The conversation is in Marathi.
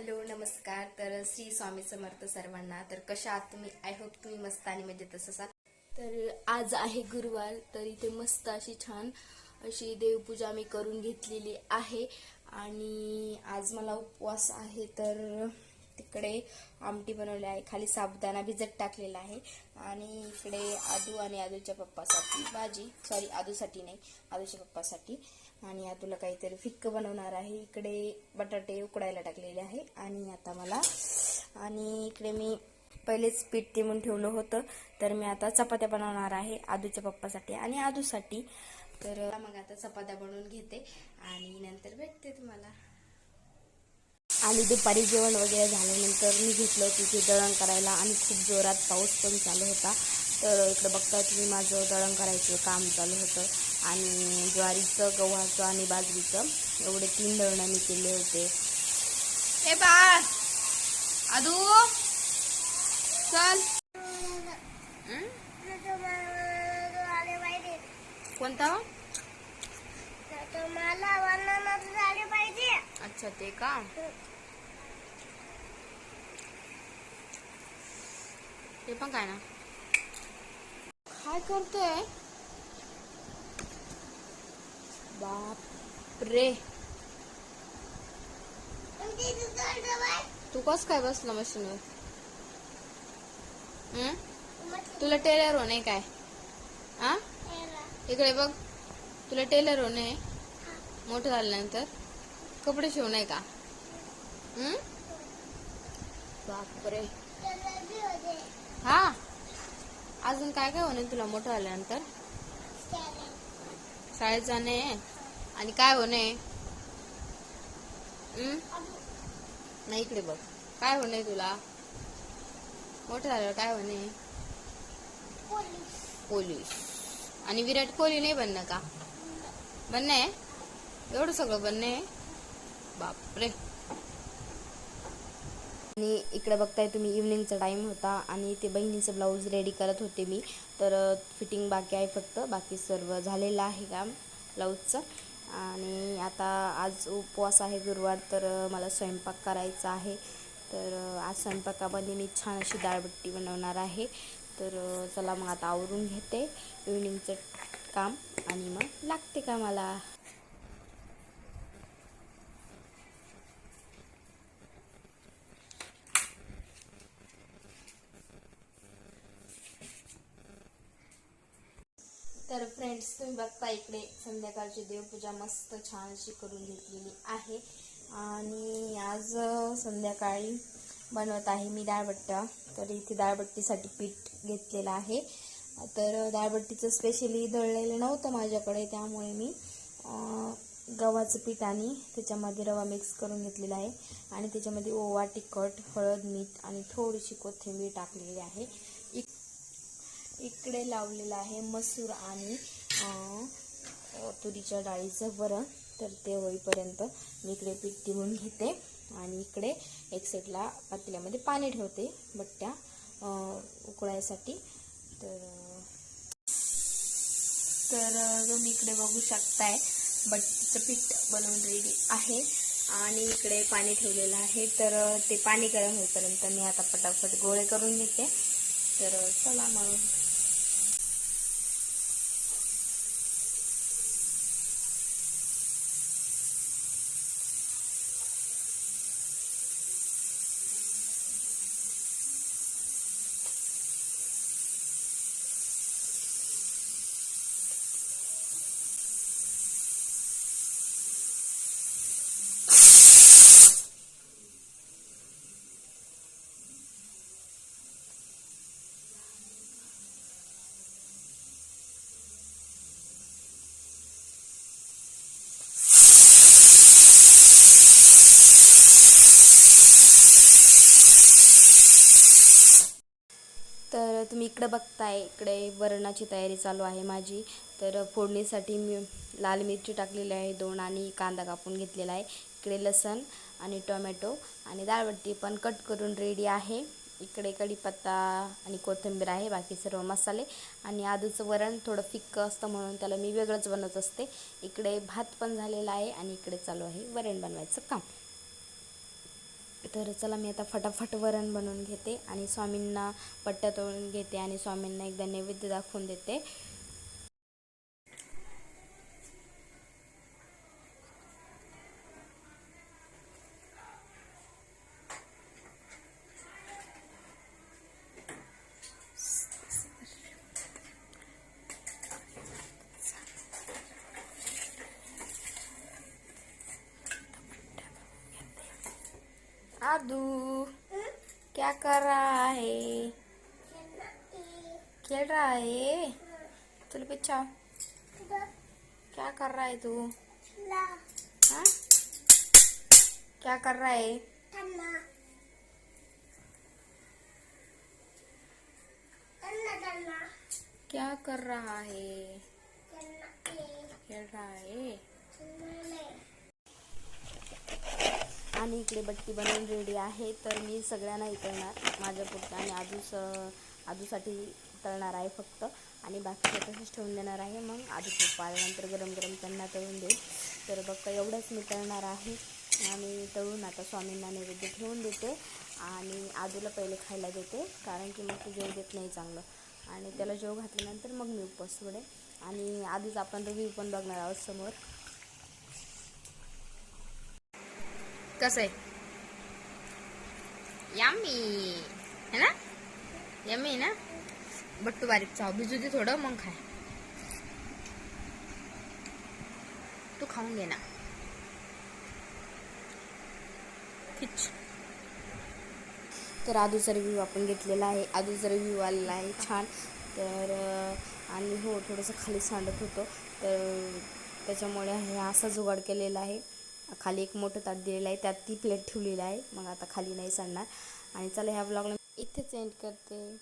हॅलो नमस्कार. तर श्री स्वामी समर्थ सर्वांना तर कशा आहात तुम्ही? आय होप तुम्ही मस्त आणि मजेतच असाल. तर आज आहे गुरुवार तर इथे मस्त अशी छान अशी देवपूजा मी करून घेतलेली आहे. आणि आज मला उपवास आहे तर तिकडे आमटी बनवली आहे. खाली साबुदाणा भिजत टाकलेला आहे. आणि इकडे आदू आणि आदूच्या पप्पासाठी भाजी. सॉरी आदूसाठी नाही आदूच्या पप्पासाठी. आणि आदूला काहीतरी फिक्क बनवणार आहे. इकडे बटाटे उकडायला टाकलेले आहे. आणि आता मला आणि इकडे मी पहिलेच पीठ टिमून ठेवलं होतं. तर मी आता चपात्या बनवणार आहे आदूच्या पप्पासाठी आणि आदूसाठी. तर मग आता चपात्या बनवून घेते. आणि नंतर भेटते तुम्हाला. आणि दुपारी जेवण वगैरे झाल्यानंतर मी घेतलं तिथे दळण करायला आणि खूप जोरात पाऊस पण चालू होता. तर इकडे बघता तुम्ही माझं दळण करायचं काम चालू होतं आणि ज्वारीचं गव्हाचं आणि बाजरीचं एवढे तीन दळणं मी केले होते. ए बाळ आदू चल. हं? कोणता? अच्छा ते का? ते पण काय ना? काय करतोय बाप रे तू कस काय बसला मशीनवर? हं? तुला टेलर होणे काय? आ? इकडे बघ. तुला टेलर होणे मोठं झाल्यानंतर? कपडे शिवण आहे का? बापरे. हा. अजून काय काय होणे तुला मोठं झाल्यानंतर? शाळेत जाणे आणि काय होणे? नाही इकडे बघ. काय होणे तुला? मोठं झालं काय होणे? पोलीस. आणि विराट कोहली नाही बनणं का? बनणे एवढं सगळं बनणे बापरे. आणि इकडे बघताय तुम्ही इव्हनिंगचा टाईम होता आणि ते बहिणीचं ब्लाऊज रेडी करत होते मी. तर फिटिंग बाकी आहे फक्त. बाकी सर्व झालेलं आहे काम ब्लाऊजचं आणि आता आज उपवास आहे गुरुवार तर मला स्वयंपाक करायचा आहे. तर आज स्वयंपाकामध्ये मी छान अशी दाळबट्टी बनवणार आहे. तर चला मग आता आवरून घेते इव्हनिंगचं काम आणि मग लागते का तर फ्रेंड्स तुम्ही बघता इकडे संध्याकाळची देवपूजा मस्त छान अशी करून घेतलेली आहे. आणि आज संध्याकाळी बनवत आहे मी डाळबट्टा. तर इथे डाळबट्टीसाठी पीठ घेतलेलं आहे. तर डाळबट्टीचं स्पेशली दळलेलं नव्हतं माझ्याकडे त्यामुळे मी गव्हाचं पीठ आणि त्याच्यामध्ये रवा मिक्स करून घेतलेला आहे. आणि त्याच्यामध्ये ओवा तिखट हळद मीठ आणि थोडीशी कोथिंबीर टाकलेली आहे. इक इकडे लावलेलं आहे मसूर आणि तुरीच्या डाळीचं वरण. तर ते होईपर्यंत मी इकडे पीठ टिवून घेते आणि इकडे एक साईडला पातेल्यामध्ये पाणी ठेवते बट्ट्या उकळायसाठी. तर तर तुम्ही इकडे बघू शकताय बट्टीचं पीठ बनवून रेडी आहे आणि इकडे पाणी ठेवलेलं आहे. तर ते पाणी गरम होईपर्यंत मी आता पटापट गोळे करून घेते. तर चला मग. तुम्ही इकडे बघताय इकडे वरणाची तयारी चालू आहे माझी. तर फोडणीसाठी मी लाल मिरची टाकलेली आहे दोन आणि कांदा कापून घेतलेला आहे. इकडे लसण आणि टोमॅटो आणि दाळवट्टी पण कट करून रेडी आहे. इकडे कढीपत्ता आणि कोथिंबीर आहे बाकी सर्व मसाले. आणि आदूचं वरण थोडं फिक्कं असतं म्हणून त्याला मी वेगळंच बनवत असते. इकडे भात पण झालेला आहे आणि इकडे चालू आहे वरण बनवायचं काम. तर चला मी आता फटाफट वरण बनवून घेते आणि स्वामींना पट्ट्या तळून घेते आणि स्वामींना एकदा नैवेद्य दाखवून देते. आदू क्या कर रहा है? खेल रहा है? चल बच्चा क्या कर रहा है तू? हाँ? क्या कर रहा है? क्या कर रहा है। खेल रहा है? आणि इकडे बट्टी बनवून रेडी आहे. तर मी सगळ्यांना हे करणार. माझ्या आणि आजूस आजूसाठी तळणार आहे फक्त. आणि बाकीचं तसंच ठेवून देणार आहे. मग आधी खूप आल्यानंतर गरम गरम त्यांना तळून देईल. तर बघ एवढंच मी तळणार आहे. आणि तळून आता स्वामींना नैवेद्य ठेवून देते. आणि आजूला पहिले खायला देते. कारण की मग ते जेव देत नाही चांगलं. आणि त्याला जेव घातल्यानंतर मग मी उपवास सोडेल आणि आधीच आपण रवी पण बघणार आहोत समोर. कसं आहे? यामी है ना? यम्मी ना? बट्टू बारीक चाव. भिजू दे थोडं मग खाय. तू खाऊन घे ना. खिच. तर आधूचा रिव्ह्यू आपण घेतलेला आहे. आधूचा रिव्ह्यू आलेला आहे. छान. तर आणि हो थोडंसं खाली सांडत होतं. तर त्याच्यामुळे हे असा जुगाड केलेला आहे. खाली एक मोठं ताट दिलेलं आहे. त्यात ती प्लेट ठेवलेली आहे. मग आता खाली नाही सांडणार. आणि चला ह्या ब्लॉगला इथेच एंड करते.